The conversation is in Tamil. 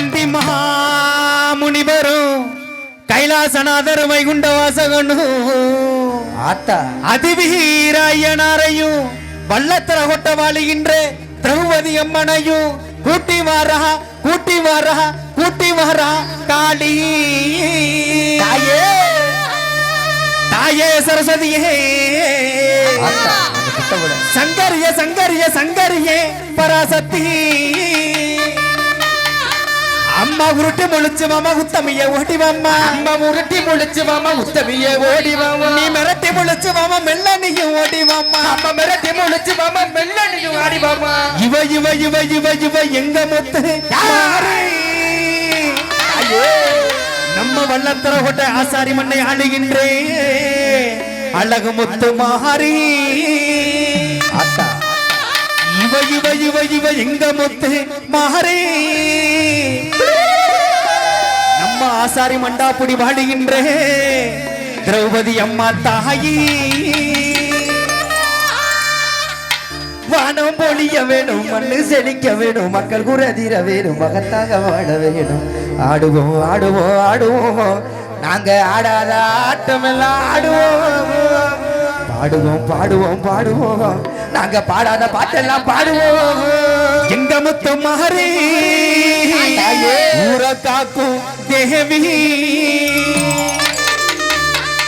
அந்தி மகாமுனிவரும் கைலாசநாதர் வைகுண்ட வாசகனும் அதிவீராயனாரையும் வள்ளத்தர கொட்ட வாழுகின்ற திரௌபதி அம்மனையும் கூட்டி வாரா கூட்டி வாரா கூட்டி வாரா காளி. தாயே. தாயே சரஸ்வதியே. சங்கரிய சங்கரிய சங்கரியே பராசக்தி. அம்மா உருட்டி முழிச்சு மாமா உத்தமிய ஓடி வாம்மா. அம்மா உருட்டி முடிச்சு மாமா உத்தமியே ஓடி மாமா நீ மிரட்டி முழிச்சு மாமா மெல்ல நீயும் ஓடி வாம்மா. அம்மா மிரட்டி முடிச்சு மாமா மெல்லனியும் ஆடி மாமா இவ இவ இவ இவ இவ எங்க முத்து? யாரு? நம்ம வள்ளத்தர கொட்ட ஆசாரி மண்ணை ஆளுகின்றே அழகு முத்து மாறி. ஆத்தா இவ இவ இவ இவ எங்க முத்து மாறி. ஆசாரி மண்டாப்புடி வாடுகின்றே. திரௌபதி அம்மா தாயி. வானம் பொழிய வேணும் மண்ணு செழிக்க வேணும் மக்கள் குரதிர வேணும் மகத்தாக வாழ வேணும். ஆடுவோம் ஆடுவோம் ஆடுவோம். நாங்க ஆடாத ஆட்டமெல்லாம் ஆடுவோம். பாடுவோம் பாடுவோம் பாடுவோம். நாங்க பாடாத பாட்டெல்லாம் பாடுவோம். எங்க முத்து மாறி सदा को देवी